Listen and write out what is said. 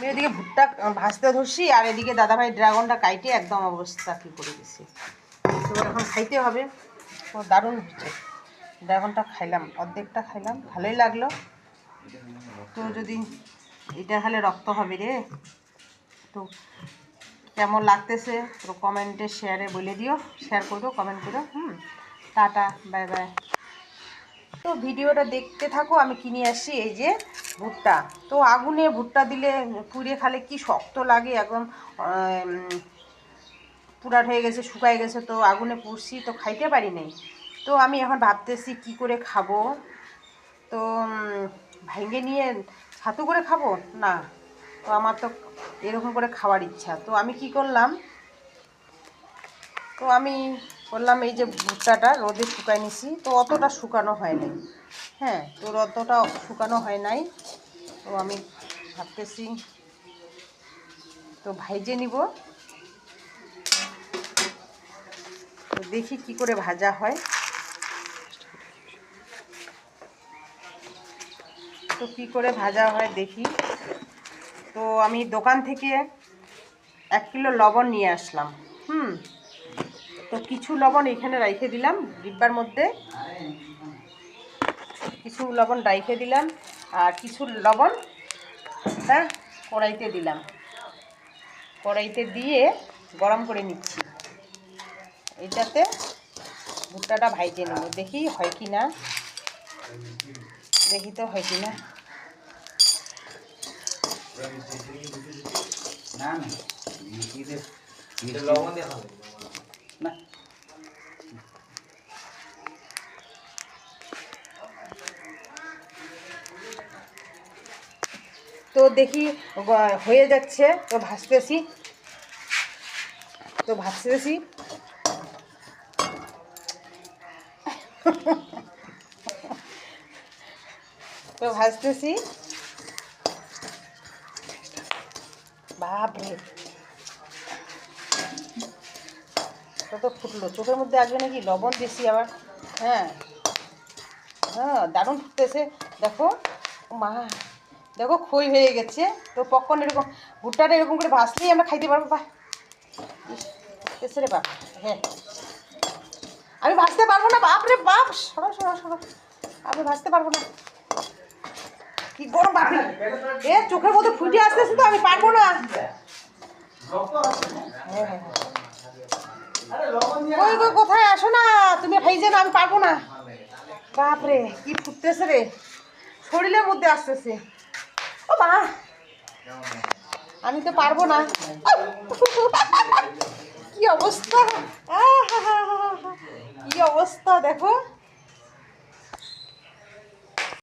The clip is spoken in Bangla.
আমি এদিকে ভুট্টা ভাজতে ধরছি, আর এদিকে দাদাভাই ড্রাগনটা কাইটে একদম অবস্থা কী করে দিছি তো এখন খাইতে হবে। তো দারুণ হচ্ছে ড্রাগনটা খাইলাম, অর্ধেকটা খাইলাম, ভালোই লাগল। তো যদি এটা খালে রক্ত হবে রে, তো কেমন লাগতেছে, তো কমেন্টে শেয়ারে বলে দিও। শেয়ার করো কমেন্ট করো, হুম। টাটা বাই বাই তো ভিডিওটা দেখতে থাকো, আমি কিনে আসছি, এই যে ভুট্টা। তো আগুনে ভুট্টা দিলে পুড়ে খালে কি শক্ত লাগে, একদম পুরাট হয়ে গেছে, শুকায় গেছে, তো আগুনে পুড়ছি, তো খাইতে পারি নাই। তো আমি এখন ভাবতেছি কি করে খাব। তো ভেঙে নিয়ে ছাতু করে খাব? না, তো আমার তো এরকম করে খাওয়ার ইচ্ছা। তো আমি কি করলাম, তো আমি করলাম এই যে ভুট্টাটা রোদে শুকাই নিছি। তো অতটা শুকানো হয় নাই। হ্যাঁ তো অতটা শুকানো হয় নাই। তো আমি ভাবতেছি, তো ভাইজে নিব। তো দেখি কি করে ভাজা হয়। তো কি করে ভাজা হয় দেখি। তো আমি দোকান থেকে এক কিলো লবণ নিয়ে আসলাম। হুম তো কিছু লবণ এখানে রাইখে দিলাম ডিব্বার মধ্যে। কিছু লবণ রাইখে দিলাম আর কিছু লবণ হ্যাঁ কড়াইতে দিলাম। কড়াইতে দিয়ে গরম করে নিচ্ছি। এটাতে ভুট্টাটা ভাইজে নেব। দেখি হয় কি না? দেখি তো হয় কি না? না না মিষ্টিতে মিষ্টি লবণ দিয়ে খাবে না তো দেখি গ- হয়ে যাচ্ছে তো ভাজতেছি তো ভাজতেছি তো ভাজতেছি বাপরে তো তো ফুটলো। চোখের মধ্যে আসবে নাকি? লবণ বেশি আবার। হ্যাঁ। হ্যাঁ দারুণ ফুটতেছে দেখো মা, দেখো খই হয়ে গেছে। তো পকন এরকম, ভুট্টাটা এরকম করে ভাজলেই আমরা খাইতে পারব বা রে বাপ। হ্যাঁ। আমি ভাজতে পারব না, বাপ রে বাপ। সরো সরো সরো আমি ভাজতে পারব না। কি গরম বাপি এ, চোখের মধ্যে ফুটে আসতেছে তো, আমি পারব না। হ্যাঁ হ্যাঁ। কোথায় আসো না? তুমি ভাইজে না, আমি পারব না। বাপরে, কি ফুটতেছে রে। শরীরের মধ্যে আসতেছে। ও মা, আমি তো পারব না। কি অবস্থা। কি অবস্থা, দেখো।